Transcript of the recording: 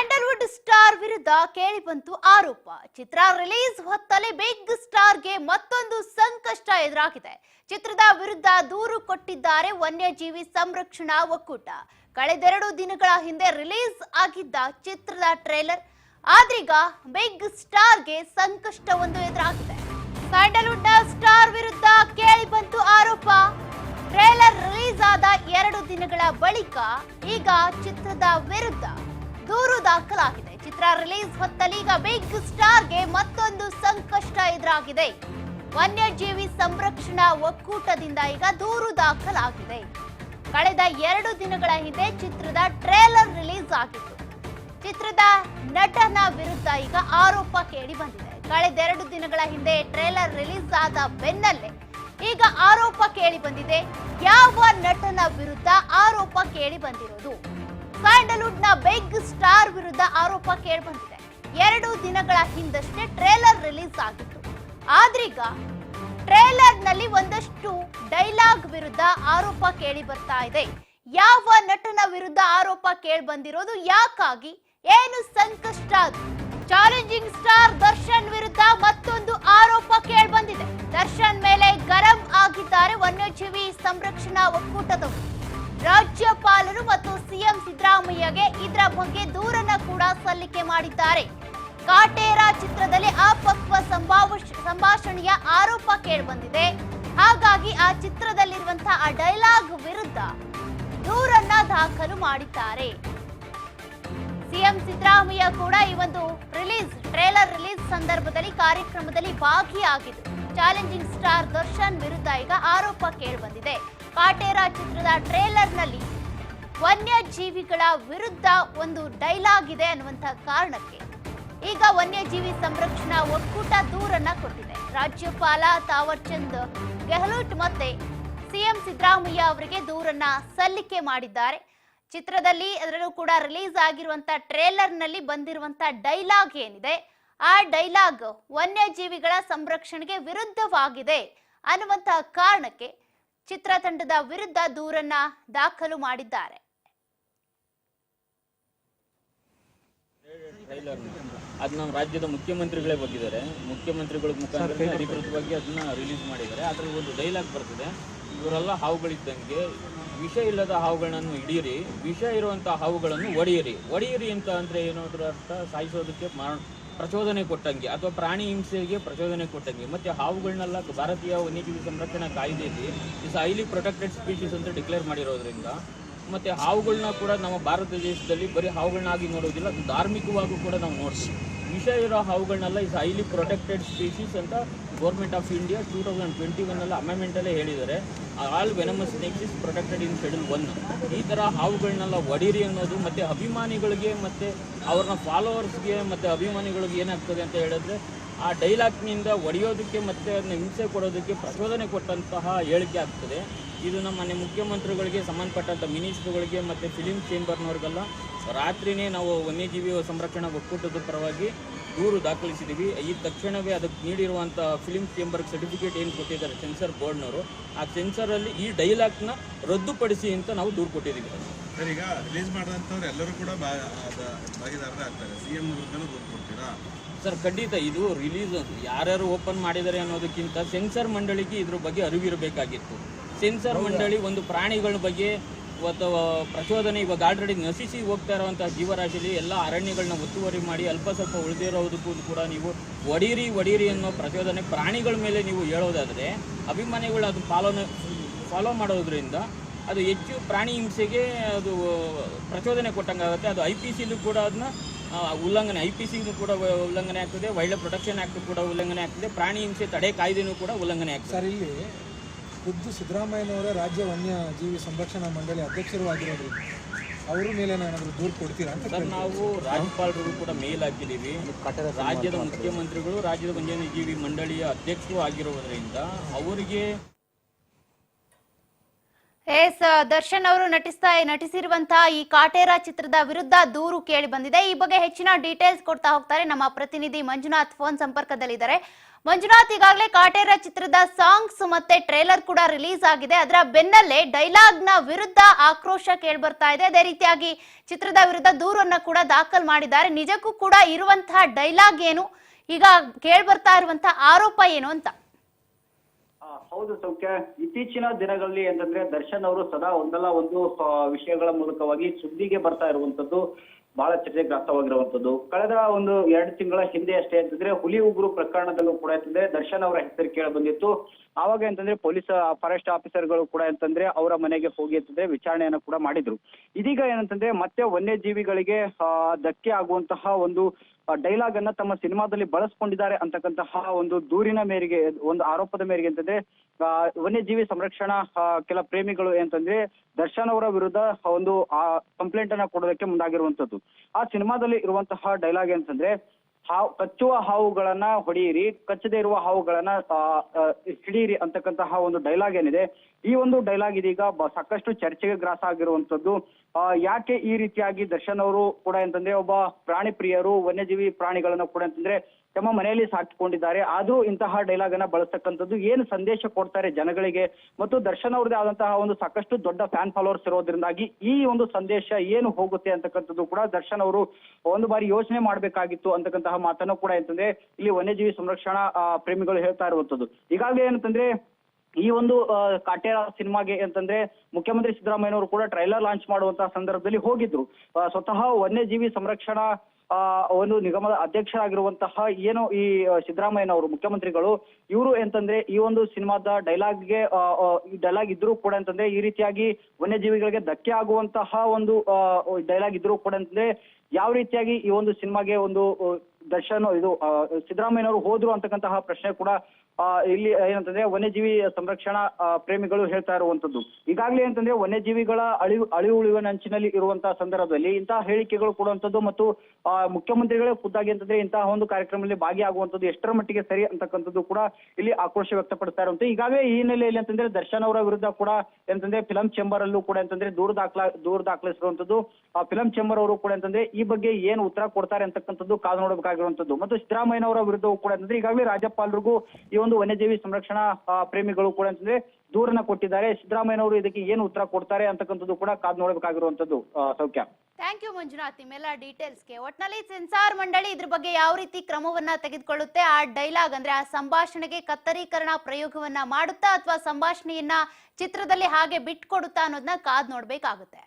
Sandalwood star ವಿರುದ್ಧ ಕೇಳಿಬಂತು ಆರೋಪ. ಚಿತ್ರ release ಹೊತ್ತಲೇ big ಸ್ಟಾರ್ಗೆ ಮತ್ತೊಂದು ಸಂಕಷ್ಟ ಎದುರಾಗಿದೆ. ಚಿತ್ರದ ವಿರುದ್ಧ ದೂರು ಕೊಟ್ಟಿದ್ದಾರೆ ವನ್ಯಜೀವಿ ಸಂರಕ್ಷಣಾ ಒಕ್ಕೂಟ. ಕಳೆದೆರಡು ದಿನಗಳ ಹಿಂದೆ ರಿಲೀಸ್ ಆಗಿದ್ದ ಚಿತ್ರದ ಟ್ರೇಲರ್ ಆದ್ರೀಗ ಬಿಗ್ ಸ್ಟಾರ್ಗೆ ಸಂಕಷ್ಟವೊಂದು ಎದುರಾಗಿದೆ. ಸ್ಯಾಂಡಲ್ವುಡ್ ಸ್ಟಾರ್ ವಿರುದ್ಧ ಕೇಳಿಬಂತು ಆರೋಪ. ಟ್ರೇಲರ್ ರಿಲೀಸ್ ಆದ ಎರಡು ದಿನಗಳ ಬಳಿಕ ಈಗ ಚಿತ್ರದ ವಿರುದ್ಧ. ದಾಖಲಾಗಿದೆ. ಚಿತ್ರ ರಿಲೀಸ್ ಹೊತ್ತಲ್ಲಿ ಈಗ ಬಿಗ್ ಸ್ಟಾರ್ಗೆ ಮತ್ತೊಂದು ಸಂಕಷ್ಟ ಎದುರಾಗಿದೆ. ವನ್ಯಜೀವಿ ಸಂರಕ್ಷಣಾ ಒಕ್ಕೂಟದಿಂದ ಈಗ ದೂರು ದಾಖಲಾಗಿದೆ. ಕಳೆದ ಎರಡು ದಿನಗಳ ಹಿಂದೆ ಚಿತ್ರದ ಟ್ರೇಲರ್ ರಿಲೀಸ್ ಆಗಿತ್ತು. ಚಿತ್ರದ ನಟನ ವಿರುದ್ಧ ಈಗ ಆರೋಪ ಕೇಳಿ ಬಂದಿದೆ. ಕಳೆದೆರಡು ದಿನಗಳ ಹಿಂದೆ ಟ್ರೇಲರ್ ರಿಲೀಸ್ ಆದ ಬೆನ್ನಲ್ಲೇ ಈಗ ಆರೋಪ ಕೇಳಿ ಬಂದಿದೆ. ಯಾವ ನಟನ ವಿರುದ್ಧ ಆರೋಪ ಕೇಳಿ ಬಂದಿರೋದು? ಸ್ಯಾಂಡಲ್ವುಡ್ನ ಬಿಗ್ ಸ್ಟಾರ್ ವಿರುದ್ಧ ಆರೋಪ ಕೇಳಿಬಂದಿದೆ. ಎರಡು ದಿನಗಳ ಹಿಂದಷ್ಟೇ ಟ್ರೇಲರ್ ರಿಲೀಸ್ ಆಗಿತ್ತು. ಆದ್ರೀಗ ಟ್ರೇಲರ್ನಲ್ಲಿ ಒಂದಷ್ಟು ಡೈಲಾಗ್ ವಿರುದ್ಧ ಆರೋಪ ಕೇಳಿ ಬರ್ತಾ ಇದೆ. ಯಾವ ನಟನ ವಿರುದ್ಧ ಆರೋಪ ಕೇಳಿ ಬಂದಿರೋದು ಯಾಕಾಗಿ? ಏನು ಸಂಕಷ್ಟ? ಚಾಲೆಂಜಿಂಗ್ ಸ್ಟಾರ್ ದರ್ಶನ್ ವಿರುದ್ಧ ಮತ್ತೊಂದು ಆರೋಪ ಕೇಳಿ ಬಂದಿದೆ ದರ್ಶನ್ ಮೇಲೆ ಗರಂ ಆಗಿದ್ದಾರೆ ವನ್ಯಜೀವಿ ಸಂರಕ್ಷಣಾ ಒಕ್ಕೂಟದವರು. ರಾಜ್ಯಪಾಲರು ಮತ್ತು ಸಿಎಂ ಸಿದ್ದರಾಮಯ್ಯಗೆ ಇದರ ಬಗ್ಗೆ ದೂರನ್ನ ಕೂಡ ಸಲ್ಲಿಕೆ ಮಾಡಿದ್ದಾರೆ. ಕಾಟೇರ ಚಿತ್ರದಲ್ಲಿ ಅಪಕ್ವ ಸಂಭಾವ ಸಂಭಾಷಣೆಯ ಆರೋಪ ಕೇಳಿಬಂದಿದೆ. ಹಾಗಾಗಿ ಆ ಚಿತ್ರದಲ್ಲಿರುವಂತಹ ಆ ಡೈಲಾಗ್ ವಿರುದ್ಧ ದೂರನ್ನ ದಾಖಲು ಮಾಡಿದ್ದಾರೆ. ಸಿಎಂ ಸಿದ್ದರಾಮಯ್ಯ ಕೂಡ ಈ ಒಂದು ರಿಲೀಸ್, ಟ್ರೇಲರ್ ರಿಲೀಸ್ ಸಂದರ್ಭದಲ್ಲಿ ಕಾರ್ಯಕ್ರಮದಲ್ಲಿ ಭಾಗಿಯಾಗಿದ್ರು ಚಾಲೆಂಜಿಂಗ್ ಸ್ಟಾರ್ ದರ್ಶನ್ ವಿರುದ್ಧ ಈಗ ಆರೋಪ ಕೇಳಿಬಂದಿದೆ. ಕಾಟೇರ ಚಿತ್ರದ ಟ್ರೇಲರ್ನಲ್ಲಿ ವನ್ಯಜೀವಿಗಳ ವಿರುದ್ಧ ಒಂದು ಡೈಲಾಗ್ ಇದೆ ಅನ್ನುವಂಥ ಕಾರಣಕ್ಕೆ. ಈಗ ವನ್ಯಜೀವಿ ಸಂರಕ್ಷಣಾ ಒಕ್ಕೂಟ ದೂರನ್ನ ಕೊಟ್ಟಿದೆ. ರಾಜ್ಯಪಾಲ ತಾವರ್ಚಂದ್ ಗೆಹ್ಲೋಟ್ ಮತ್ತೆ ಸಿಎಂ ಸಿದ್ದರಾಮಯ್ಯ ಅವರಿಗೆ ದೂರನ್ನ ಸಲ್ಲಿಕೆ ಮಾಡಿದ್ದಾರೆ. ಚಿತ್ರದಲ್ಲಿ ಅದರಲ್ಲೂ ಕೂಡ ರಿಲೀಸ್ ಆಗಿರುವಂತ ಟ್ರೇಲರ್ನಲ್ಲಿ ಬಂದಿರುವಂತ ಡೈಲಾಗ್ ಏನಿದೆ? ಆ ಡೈಲಾಗ್ ವನ್ಯಜೀವಿಗಳ ಸಂರಕ್ಷಣೆಗೆ ವಿರುದ್ಧವಾಗಿದೆ ಅನ್ನುವಂತಹ ಕಾರಣಕ್ಕೆ ಚಿತ್ರತಂಡದ ವಿರುದ್ಧ ದೂರನ್ನ ದಾಖಲು ಮಾಡಿದ್ದಾರೆ. ಟ್ರೈಲರ್ ಅದು ನಮ್ಮ ರಾಜ್ಯದ ಮುಖ್ಯಮಂತ್ರಿಗಳೇ ಬಂದಿದ್ದಾರೆ. ಮುಖ್ಯಮಂತ್ರಿಗಳ ಮುಖಾಂತರ ಅಧಿಕೃತವಾಗಿ ಅದನ್ನ ರಿಲೀಸ್ ಮಾಡಿದ್ದಾರೆ. ಅದ್ರಲ್ಲಿ ಒಂದು ಡೈಲಾಗ್ ಬರ್ತದೆ. ಇವರೆಲ್ಲ ಹಾವುಗಳಿದ್ದಂಗೆ ವಿಷ ಇಲ್ಲದ ಹಾವುಗಳನ್ನು ಹಿಡಿಯಿರಿ, ವಿಷ ಇರುವಂಥ ಹಾವುಗಳನ್ನು ಒಡೆಯಿರಿ. ಒಡೆಯಿರಿ ಅಂತ ಅಂದರೆ ಏನಾದರೂ ಅರ್ಥ? ಸಾಯಿಸೋದಕ್ಕೆ ಪ್ರಚೋದನೆ ಕೊಟ್ಟಂಗೆ, ಅಥವಾ ಪ್ರಾಣಿ ಹಿಂಸೆಗೆ ಪ್ರಚೋದನೆ ಕೊಟ್ಟಂಗೆ. ಮತ್ತೆ ಹಾವುಗಳನ್ನೆಲ್ಲ ಭಾರತೀಯ ವನ್ಯಜೀವಿ ಸಂರಕ್ಷಣಾ ಕಾಯ್ದೆಯಲ್ಲಿ ಇಸ್ ಹೈಲಿ ಪ್ರೊಟೆಕ್ಟೆಡ್ ಸ್ಪೀಶೀಸ್ ಅಂತ ಡಿಕ್ಲೇರ್ ಮಾಡಿರೋದ್ರಿಂದ, ಮತ್ತೆ ಹಾವುಗಳನ್ನ ಕೂಡ ನಮ್ಮ ಭಾರತ ದೇಶದಲ್ಲಿ ಬರೀ ಹಾವುಗಳನ್ನಾಗಿ ನೋಡೋದಿಲ್ಲ, ಧಾರ್ಮಿಕವಾಗೂ ಕೂಡ ನಾವು ನೋಡ್ತೀವಿ. ವಿಷ ಇರೋ ಹಾವುಗಳನ್ನೆಲ್ಲ ಇಸ್ ಹೈಲಿ ಪ್ರೊಟೆಕ್ಟೆಡ್ ಸ್ಪೀಶೀಸ್ ಅಂತ government of India two thousand twenty ಒನ್ನಲ್ಲಿ ಅಮೆಂಡ್ಮೆಂಟಲ್ಲೇ ಹೇಳಿದ್ದಾರೆ. All venomous snakes is protected in schedule one ಈ ಥರ ಹಾವುಗಳನ್ನೆಲ್ಲ ಒಡೀರಿ ಅನ್ನೋದು ಮತ್ತು ಅಭಿಮಾನಿಗಳಿಗೆ ಮತ್ತು ಅವ್ರನ್ನ ಫಾಲೋವರ್ಸ್ಗೆ ಮತ್ತು ಅಭಿಮಾನಿಗಳಿಗೆ ಏನಾಗ್ತದೆ ಅಂತ ಹೇಳಿದ್ರೆ, ಆ ಡೈಲಾಗ್ನಿಂದ ಒಡೆಯೋದಕ್ಕೆ ಮತ್ತು ಅದನ್ನ ಹಿಂಸೆ ಕೊಡೋದಕ್ಕೆ ಪ್ರಚೋದನೆ ಕೊಟ್ಟಂತಹ ಹೇಳಿಕೆ ಆಗ್ತದೆ. ಇದು ನಮ್ಮ ಮನೆ ಮುಖ್ಯಮಂತ್ರಿಗಳಿಗೆ ಸಂಬಂಧಪಟ್ಟಂಥ ಮಿನಿಸ್ಟ್ರುಗಳಿಗೆ ಮತ್ತು ಫಿಲಿಮ್ ಚೇಂಬರ್ನವ್ರಿಗೆಲ್ಲ ರಾತ್ರಿನೇ ನಾವು ವನ್ಯಜೀವಿ ಸಂರಕ್ಷಣಾ ಒಕ್ಕೂಟದ ಪರವಾಗಿ ದೂರು ದಾಖಲಿಸಿದ್ದೀವಿ ಈ ತಕ್ಷಣವೇ ಅದಕ್ಕೆ ನೀಡಿರುವಂಥ ಫಿಲಿಂ ಚೇಂಬರ್ ಸರ್ಟಿಫಿಕೇಟ್ ಏನು ಕೊಟ್ಟಿದ್ದಾರೆ ಸೆನ್ಸರ್ ಬೋರ್ಡ್ನವರು ಆ ಸೆನ್ಸರಲ್ಲಿ ಈ ಡೈಲಾಗ್ನ ರದ್ದುಪಡಿಸಿ ಅಂತ ನಾವು ದೂರು ಕೊಟ್ಟಿದ್ದೀವಿ. ಸರ್ ಈಗ ರಿಲೀಸ್ ಮಾಡಿದಂಥವ್ರು ಎಲ್ಲರೂ ಕೂಡ ಭಾಗಿದಾರರೇ ಆಗ್ತಾರೆ. ಸಿ ಎಂ ವಿರುದ್ಧನೂ ದೂರು ಕೊಡ್ತೀರಾ? ಸರ್ ಖಂಡಿತ ಇದು ರಿಲೀಸ್ ಯಾರ್ಯಾರು ಓಪನ್ ಮಾಡಿದ್ದಾರೆ ಅನ್ನೋದಕ್ಕಿಂತ ಸೆನ್ಸರ್ ಮಂಡಳಿಗೆ ಇದ್ರ ಬಗ್ಗೆ ಅರಿವಿರಬೇಕಾಗಿತ್ತು. ಸೆನ್ಸರ್ ಮಂಡಳಿ ಒಂದು ಪ್ರಾಣಿಗಳ ಬಗ್ಗೆ ಅಥವಾ ಪ್ರಚೋದನೆ ಇವಾಗ ಆಲ್ರೆಡಿ ನಶಿಸಿ ಹೋಗ್ತಾ ಇರುವಂತಹ ಜೀವರಾಶಿಲಿ ಎಲ್ಲ ಅರಣ್ಯಗಳನ್ನ ಒತ್ತುವರಿ ಮಾಡಿ ಅಲ್ಪ ಸ್ವಲ್ಪ ಉಳಿದಿರೋದಕ್ಕೂ ಕೂಡ ನೀವು ಒಡೀರಿ ಒಡೀರಿ ಅನ್ನೋ ಪ್ರಚೋದನೆ ಪ್ರಾಣಿಗಳ ಮೇಲೆ ನೀವು ಹೇಳೋದಾದರೆ ಅಭಿಮಾನಿಗಳು ಅದು ಫಾಲೋನ ಫಾಲೋ ಮಾಡೋದ್ರಿಂದ ಅದು ಹೆಚ್ಚು ಪ್ರಾಣಿ ಹಿಂಸೆಗೆ ಅದು ಪ್ರಚೋದನೆ ಕೊಟ್ಟಂಗಾಗುತ್ತೆ ಅದು ಐ ಪಿ ಸಿಲೂ ಕೂಡ ಅದನ್ನ ಉಲ್ಲಂಘನೆ ಐ ಪಿ ಸಿಗೂ ಕೂಡ ಉಲ್ಲಂಘನೆ ಆಗ್ತದೆ. ವೈಲ್ಡ್ ಪ್ರೊಟೆಕ್ಷನ್ ಆಕ್ಟ್ ಕೂಡ ಉಲ್ಲಂಘನೆ ಆಗ್ತದೆ. ಪ್ರಾಣಿ ಹಿಂಸೆ ತಡೆ ಕಾಯ್ದೆನೂ ಕೂಡ ಉಲ್ಲಂಘನೆ ಆಗ್ತದೆ. ಸರ್, ಇಲ್ಲಿ ಖುದ್ದು ಸಿದ್ದರಾಮಯ್ಯನವರೇ ರಾಜ್ಯ ವನ್ಯಜೀವಿ ಸಂರಕ್ಷಣಾ ಮಂಡಳಿ ಅಧ್ಯಕ್ಷರು ಆಗಿರೋದ್ರಿಂದ ಅವ್ರ ಮೇಲೆ ಏನಾದರೂ ದೂರು ಕೊಡ್ತೀರಾ ಅಂತ ಸರ್ ನಾವು ರಾಜ್ಯಪಾಲರಿಗೂ ಕೂಡ ಮೇಲ್ ಹಾಕಿದ್ದೀವಿ. ರಾಜ್ಯದ ಮುಖ್ಯಮಂತ್ರಿಗಳು ರಾಜ್ಯದ ವನ್ಯಜೀವಿ ಮಂಡಳಿಯ ಅಧ್ಯಕ್ಷರು ಆಗಿರುವುದರಿಂದ ಅವರಿಗೆ ಎಸ್, ದರ್ಶನ್ ಅವರು ನಟಿಸ್ತಾ ನಟಿಸಿರುವಂತಹ ಈ ಕಾಟೇರ ಚಿತ್ರದ ವಿರುದ್ಧ ದೂರು ಕೇಳಿ ಬಂದಿದೆ. ಈ ಬಗ್ಗೆ ಹೆಚ್ಚಿನ ಡೀಟೇಲ್ಸ್ ಕೊಡ್ತಾ ಹೋಗ್ತಾರೆ ನಮ್ಮ ಪ್ರತಿನಿಧಿ ಮಂಜುನಾಥ್ ಫೋನ್ ಸಂಪರ್ಕದಲ್ಲಿದ್ದಾರೆ. ಮಂಜುನಾಥ್, ಈಗಾಗಲೇ ಕಾಟೇರ ಚಿತ್ರದ ಸಾಂಗ್ಸ್ ಮತ್ತೆ ಟ್ರೇಲರ್ ಕೂಡ ರಿಲೀಸ್ ಆಗಿದೆ. ಅದರ ಬೆನ್ನಲ್ಲೇ ಡೈಲಾಗ್ನ ವಿರುದ್ಧ ಆಕ್ರೋಶ ಕೇಳ್ಬರ್ತಾ ಇದೆ. ಅದೇ ರೀತಿಯಾಗಿ ಚಿತ್ರದ ವಿರುದ್ಧ ದೂರನ್ನ ಕೂಡ ದಾಖಲ್ ಮಾಡಿದ್ದಾರೆ. ನಿಜಕ್ಕೂ ಕೂಡ ಇರುವಂತಹ ಡೈಲಾಗ್ ಏನು? ಈಗ ಕೇಳ್ಬರ್ತಾ ಇರುವಂತಹ ಆರೋಪ ಏನು ಅಂತ? ಹೌದು ಸೌಖ್ಯ. ಇತ್ತೀಚಿನ ದಿನಗಳಲ್ಲಿ ಅಂತಂದ್ರೆ ದರ್ಶನ್ ಅವರು ಸದಾ ಒಂದಲ್ಲ ಒಂದು ವಿಷಯಗಳ ಮೂಲಕವಾಗಿ ಸುದ್ದಿಗೆ ಬರ್ತಾ ಇರುವಂತದ್ದು ಬಹಳ ಚರ್ಚೆಗ್ರಾಸವಾಗಿರುವಂತದ್ದು ಕಳೆದ ಒಂದು ಎರಡು ತಿಂಗಳ ಹಿಂದೆ ಅಷ್ಟೇ ಅಂತಂದ್ರೆ ಹುಲಿ ಉಗುರು ಪ್ರಕರಣದಲ್ಲೂ ಕೂಡ ಅಂತಂದ್ರೆ ದರ್ಶನ್ ಅವರ ಹೆಸರು ಕೇಳಿ ಬಂದಿತ್ತು. ಆವಾಗ ಅಂತಂದ್ರೆ ಪೊಲೀಸ್ ಫಾರೆಸ್ಟ್ ಆಫೀಸರ್ಗಳು ಕೂಡ ಅಂತಂದ್ರೆ ಅವರ ಮನೆಗೆ ಹೋಗಿ ಅಂತಂದ್ರೆ ವಿಚಾರಣೆಯನ್ನು ಕೂಡ ಮಾಡಿದ್ರು. ಇದೀಗ ಏನಂತಂದ್ರೆ ಮತ್ತೆ ವನ್ಯಜೀವಿಗಳಿಗೆ ಧಕ್ಕೆ ಆಗುವಂತಹ ಒಂದು ಡೈಲಾಗ್ ಅನ್ನ ತಮ್ಮ ಸಿನಿಮಾದಲ್ಲಿ ಬಳಸ್ಕೊಂಡಿದ್ದಾರೆ ಅಂತಕ್ಕಂತಹ ಒಂದು ದೂರಿನ ಮೇರೆಗೆ, ಒಂದು ಆರೋಪದ ಮೇರೆಗೆ ಅಂತಂದ್ರೆ ವನ್ಯಜೀವಿ ಸಂರಕ್ಷಣಾ ಕೆಲ ಪ್ರೇಮಿಗಳು ಏನಂತಂದ್ರೆ ದರ್ಶನ್ ಅವರ ವಿರುದ್ಧ ಒಂದು ಕಂಪ್ಲೇಂಟ್ ಅನ್ನ ಕೊಡೋದಕ್ಕೆ ಮುಂದಾಗಿರುವಂತದ್ದು. ಆ ಸಿನಿಮಾದಲ್ಲಿ ಇರುವಂತಹ ಡೈಲಾಗ್ ಏನಂತಂದ್ರೆ ಹಾವು, ಕಚ್ಚುವ ಹಾವುಗಳನ್ನ ಹೊಡೆಯಿರಿ, ಕಚ್ಚದೇ ಇರುವ ಹಾವುಗಳನ್ನ ಹಿಡೀರಿ ಅಂತಕ್ಕಂತಹ ಒಂದು ಡೈಲಾಗ್ ಏನಿದೆ. ಈ ಒಂದು ಡೈಲಾಗ್ ಇದೀಗ ಸಾಕಷ್ಟು ಚರ್ಚೆಗೆ ಗ್ರಾಸ ಆಗಿರುವಂತದ್ದು ಯಾಕೆ ಈ ರೀತಿಯಾಗಿ ದರ್ಶನ್ ಅವರು ಕೂಡ ಅಂತಂದ್ರೆ ಒಬ್ಬ ಪ್ರಾಣಿ ಪ್ರಿಯರು, ವನ್ಯಜೀವಿ ಪ್ರಾಣಿಗಳನ್ನ ಕೂಡ ಅಂತಂದ್ರೆ ತಮ್ಮ ಮನೆಯಲ್ಲಿ ಸಾಕಿಕೊಂಡಿದ್ದಾರೆ. ಆದ್ರೂ ಇಂತಹ ಡೈಲಾಗ್ ಅನ್ನ ಬಳಸ್ತಕ್ಕಂಥದ್ದು ಏನು ಸಂದೇಶ ಕೊಡ್ತಾರೆ ಜನಗಳಿಗೆ? ಮತ್ತು ದರ್ಶನ್ ಅವ್ರದೇ ಆದಂತಹ ಒಂದು ಸಾಕಷ್ಟು ದೊಡ್ಡ ಫ್ಯಾನ್ ಫಾಲೋವರ್ಸ್ ಇರೋದ್ರಿಂದಾಗಿ ಈ ಒಂದು ಸಂದೇಶ ಏನು ಹೋಗುತ್ತೆ ಅಂತಕ್ಕಂಥದ್ದು ಕೂಡ ದರ್ಶನ್ ಅವರು ಒಂದು ಬಾರಿ ಯೋಚನೆ ಮಾಡಬೇಕಾಗಿತ್ತು ಅಂತಕ್ಕಂತಹ ಮಾತನ್ನು ಕೂಡ ಅಂತಂದ್ರೆ ಇಲ್ಲಿ ವನ್ಯಜೀವಿ ಸಂರಕ್ಷಣಾ ಪ್ರೇಮಿಗಳು ಹೇಳ್ತಾ ಇರುವಂತದ್ದು ಈಗಾಗಲೇ ಏನಂತಂದ್ರೆ ಈ ಒಂದು ಕಾಟೇರ ಸಿನಿಮಾಗೆ ಅಂತಂದ್ರೆ ಮುಖ್ಯಮಂತ್ರಿ ಸಿದ್ದರಾಮಯ್ಯನವರು ಕೂಡ ಟ್ರೈಲರ್ ಲಾಂಚ್ ಮಾಡುವಂತಹ ಸಂದರ್ಭದಲ್ಲಿ ಹೋಗಿದ್ರು. ಸ್ವತಃ ವನ್ಯಜೀವಿ ಸಂರಕ್ಷಣಾ ಒಂದು ನಿಗಮದ ಅಧ್ಯಕ್ಷರಾಗಿರುವಂತಹ ಏನು ಈ ಸಿದ್ದರಾಮಯ್ಯ ಸಿದ್ದರಾಮಯ್ಯನವರು, ಮುಖ್ಯಮಂತ್ರಿಗಳು, ಇವರು ಎಂತಂದ್ರೆ ಈ ಒಂದು ಸಿನಿಮಾದ ಡೈಲಾಗ್ಗೆ ಡೈಲಾಗ್ ಇದ್ರೂ ಕೂಡ ಅಂತಂದ್ರೆ ಈ ರೀತಿಯಾಗಿ ವನ್ಯಜೀವಿಗಳಿಗೆ ಧಕ್ಕೆ ಆಗುವಂತಹ ಒಂದು ಡೈಲಾಗ್ ಇದ್ರೂ ಕೂಡ ಅಂತಂದ್ರೆ ಯಾವ ರೀತಿಯಾಗಿ ಈ ಒಂದು ಸಿನಿಮಾಗೆ ಒಂದು ದರ್ಶನ, ಇದು ಸಿದ್ದರಾಮಯ್ಯ ಸಿದ್ದರಾಮಯ್ಯನವರು ಹೋದ್ರು ಅಂತಕ್ಕಂತಹ ಪ್ರಶ್ನೆ ಕೂಡ ಇಲ್ಲಿ ಏನಂತಂದ್ರೆ ವನ್ಯಜೀವಿ ಸಂರಕ್ಷಣಾ ಪ್ರೇಮಿಗಳು ಹೇಳ್ತಾ ಇರುವಂತದ್ದು. ಈಗಾಗಲೇ ಅಂತಂದ್ರೆ ವನ್ಯಜೀವಿಗಳ ಅಳಿವು ಅಳಿವು ಉಳಿವಿನ ಅಂಚಿನಲ್ಲಿ ಇರುವಂತಹ ಸಂದರ್ಭದಲ್ಲಿ ಇಂತಹ ಹೇಳಿಕೆಗಳು ಕೊಡುವಂತದ್ದು ಮತ್ತು ಮುಖ್ಯಮಂತ್ರಿಗಳೇ ಖುದ್ದಾಗಿ ಅಂತಂದ್ರೆ ಇಂತಹ ಒಂದು ಕಾರ್ಯಕ್ರಮದಲ್ಲಿ ಭಾಗಿಯಾಗುವಂತದ್ದು ಎಷ್ಟರ ಮಟ್ಟಿಗೆ ಸರಿ ಅಂತಕ್ಕಂಥದ್ದು ಕೂಡ ಇಲ್ಲಿ ಆಕ್ರೋಶ ವ್ಯಕ್ತಪಡಿಸ್ತಾ ಇರುವಂತ. ಈಗಾಗಲೇ ಈ ಹಿನ್ನೆಲೆಯಲ್ಲಿ ಅಂತಂದ್ರೆ ದರ್ಶನ್ ಅವರ ವಿರುದ್ಧ ಕೂಡ ಏನಂತಂದ್ರೆ ಫಿಲಂ ಚೇಂಬರ್ ಅಲ್ಲೂ ಕೂಡ ಅಂತಂದ್ರೆ ದೂರ ದಾಖಲಾ, ದೂರ ದಾಖಲಿಸಿರುವಂತದ್ದು. ಆ, ಫಿಲಂ ಚೇಂಬರ್ ಅವರು ಕೂಡ ಅಂತಂದ್ರೆ ಈ ಬಗ್ಗೆ ಏನು ಉತ್ತರ ಕೊಡ್ತಾರೆ ಅಂತಕ್ಕಂಥದ್ದು ಕಾದು ನೋಡಬೇಕಾಗಿರುವಂತದ್ದು. ಮತ್ತು ಸಿದ್ದರಾಮಯ್ಯನವರ ವಿರುದ್ಧವೂ ಕೂಡ ಅಂತಂದ್ರೆ ಈಗಾಗಲೇ ರಾಜ್ಯಪಾಲರಿಗೂ ಈ ವನ್ಯಜೀವಿ ಸಂರಕ್ಷಣಾ ಪ್ರೇಮಿಗಳು ಕೂಡ ಅಂತಂದ್ರೆ ದೂರನ್ನ ಕೊಟ್ಟಿದ್ದಾರೆ. ಸಿದ್ದರಾಮಯ್ಯನವರು ಇದಕ್ಕೆ ಏನು ಉತ್ತರ ಕೊಡ್ತಾರೆ ಅಂತಕ್ಕಂಥದ್ದು ಕೂಡ ಕಾದು ನೋಡಬೇಕಾಗಿರುವಂತದ್ದು ಸೌಖ್ಯ. Thank you Manjunath. ಡೀಟೇಲ್ಸ್ಗೆ. ಒಟ್ನಲ್ಲಿ ಸೆನ್ಸಾರ್ ಮಂಡಳಿ ಇದ್ರ ಬಗ್ಗೆ ಯಾವ ರೀತಿ ಕ್ರಮವನ್ನ ತೆಗೆದುಕೊಳ್ಳುತ್ತೆ? ಆ ಡೈಲಾಗ್ ಅಂದ್ರೆ ಆ ಸಂಭಾಷಣೆಗೆ ಕತ್ತರೀಕರಣ ಪ್ರಯೋಗವನ್ನ ಮಾಡುತ್ತಾ ಅಥವಾ ಸಂಭಾಷಣೆಯನ್ನ ಚಿತ್ರದಲ್ಲಿ ಹಾಗೆ ಬಿಟ್ಕೊಡುತ್ತಾ ಅನ್ನೋದನ್ನ ಕಾದ್ ನೋಡ್ಬೇಕಾಗುತ್ತೆ.